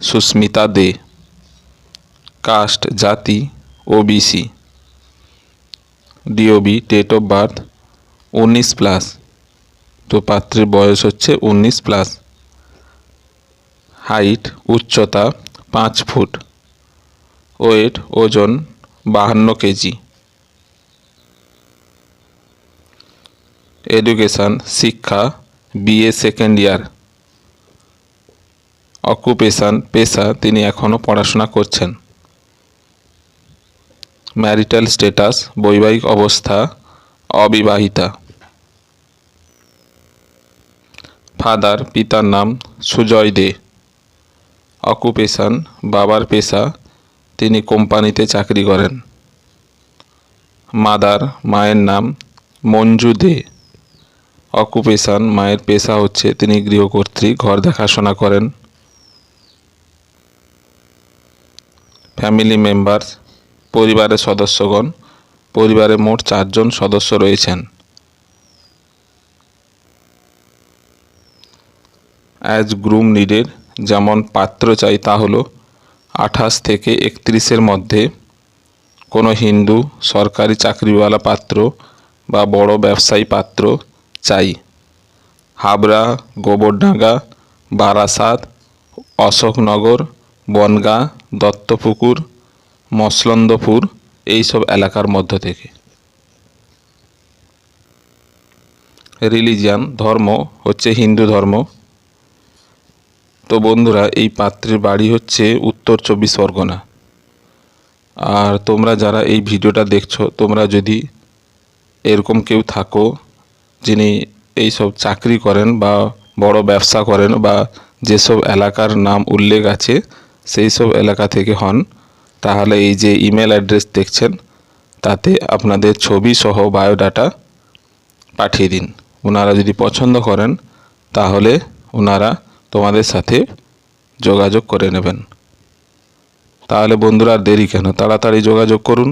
সুস্মিতা দে, caste জাতি OBC DOB date of birth উনিশ plus তো পাত্রীর বয়স হচ্ছে উনিশ প্লাস হাইট উচ্চতা, পাঁচ ফুট ওয়েট ওজন, বাহান্ন কেজি। এডুকেশান শিক্ষা বিএ সেকেন্ড ইয়ার অকুপেশান পেশা তিনি এখনও পড়াশোনা করছেন। ম্যারিটাল স্ট্যাটাস বৈবাহিক অবস্থা, অবিবাহিতা। ফাদার পিতার নাম সুজয় দে। অকুপেশান বাবার পেশা, তিনি কোম্পানিতে চাকরি করেন। মাদার মায়ের নাম মঞ্জু দে। অকুপেশান মায়ের পেশা হচ্ছে তিনি গৃহকর্ত্রী, ঘর দেখাশোনা করেন। ফ্যামিলি মেম্বার্স পরিবারের সদস্যগণ, পরিবারে মোট চারজন সদস্য রয়েছেন। অ্যাজ গ্রুম নিডের যেমন পাত্র চাই তা হলো আঠাশ থেকে একত্রিশের মধ্যে কোনো হিন্দু, সরকারি চাকরিওয়ালা পাত্র বা বড় ব্যবসায়ী পাত্র চাই। হাবড়া, গোবরডাঙ্গা, বারাসাত, অশোকনগর, বনগাঁ দত্তপুকুর, মসলন্দপুর এইসব এলাকার মধ্য থেকে। রিলিজিয়ান ধর্ম হচ্ছে হিন্দু ধর্ম। তো বন্ধুরা, এই পাত্রের বাড়ি হচ্ছে উত্তর চব্বিশ পরগনা। আর তোমরা যারা এই ভিডিওটা দেখছ, তোমরা যদি এরকম কেউ থাকো যিনি এই সব চাকরি করেন বা বড় ব্যবসা করেন বা যেসব এলাকার নাম উল্লেখ আছে সেই সব এলাকা থেকে হন, তাহলে এই যে ইমেল অ্যাড্রেস দেখছেন, তাতে আপনাদের ছবি সহ বায়োডাটা পাঠিয়ে দিন। ওনারা যদি পছন্দ করেন, তাহলে ওনারা তোমাদের সাথে যোগাযোগ করে নেবেন। তাহলে বন্ধুরা আর দেরি কেন? তাড়াতাড়ি যোগাযোগ করুন।